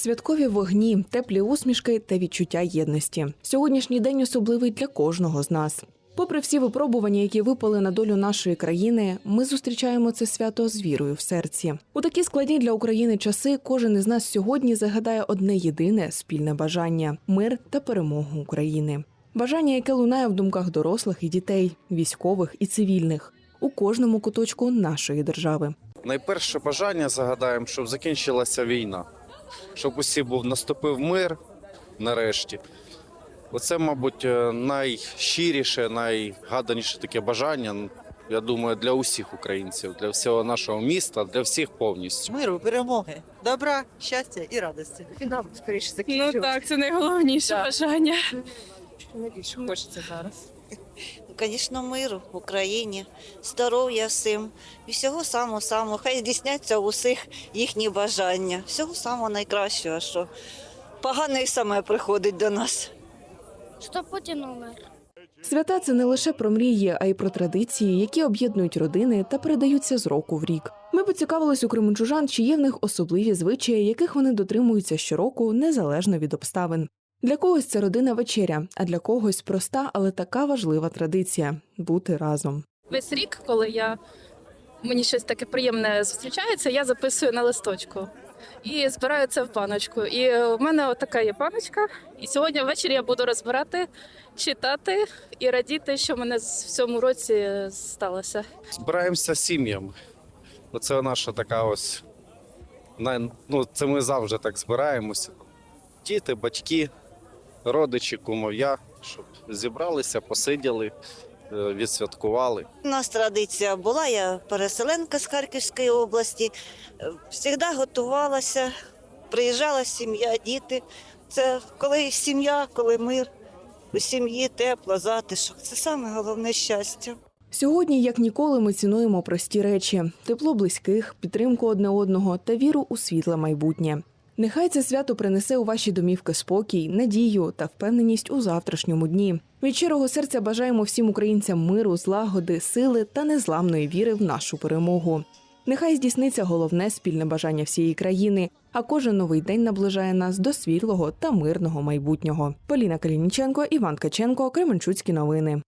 Святкові вогні, теплі усмішки та відчуття єдності. Сьогоднішній день особливий для кожного з нас. Попри всі випробування, які випали на долю нашої країни, ми зустрічаємо це свято з вірою в серці. У такі складні для України часи кожен із нас сьогодні загадає одне єдине спільне бажання мир та перемогу України. Бажання, яке лунає в думках дорослих і дітей, військових і цивільних у кожному куточку нашої держави. Найперше бажання загадаємо, щоб закінчилася війна, щоб усі був наступив мир нарешті. Оце, мабуть, е, найщиріше, найгаданіше таке бажання. Я думаю, для усіх українців, для всього нашого міста, для всіх повністю. миру, перемоги, добра, щастя і радості. Фінал скоріше Ну так, це найголовніше Так. бажання. найбільше хочеться зараз. Звісно, миру в Україні, здоров'я всім і всього самого самого. Хай здійсняться у всіх їхні бажання. Всього самого найкращого, що погане і саме приходить до нас. Що Путін умер. Свята це не лише про мрії, а й про традиції, які об'єднують родини та передаються з року в рік. Ми поцікавились у кременчужан, чи є в них особливі звичаї, яких вони дотримуються щороку, незалежно від обставин. Для когось це родина вечеря, а для когось проста, але така важлива традиція бути разом. Весь рік, коли я мені щось таке приємне зустрічається, я записую на листочку і збираю це в баночку. І у мене така є баночка. І сьогодні ввечері я буду розбирати, читати і радіти, що мене в цьому році сталося. Збираємося сім'ями. Оце наша така ось. Ну, це ми завжди так збираємося. Діти, батьки, родичі, кумов'я, щоб зібралися, посиділи, е, відсвяткували. У нас традиція була, я переселенка з Харківської області. Завжди готувалася, приїжджала сім'я, діти. Це коли сім'я, коли мир, у сім'ї тепло, затишок. Це саме головне щастя. Сьогодні, як ніколи, ми цінуємо прості речі: тепло близьких, підтримку одне одного та віру у світле майбутнє. Нехай це свято принесе у ваші домівки спокій, надію та впевненість у завтрашньому дні. Від щирого серця бажаємо всім українцям миру, злагоди, сили та незламної віри в нашу перемогу. Нехай здійсниться головне спільне бажання всієї країни, а кожен новий день наближає нас до світлого та мирного майбутнього. Поліна Калініченко, Іван Ткаченко, Кременчуцькі новини.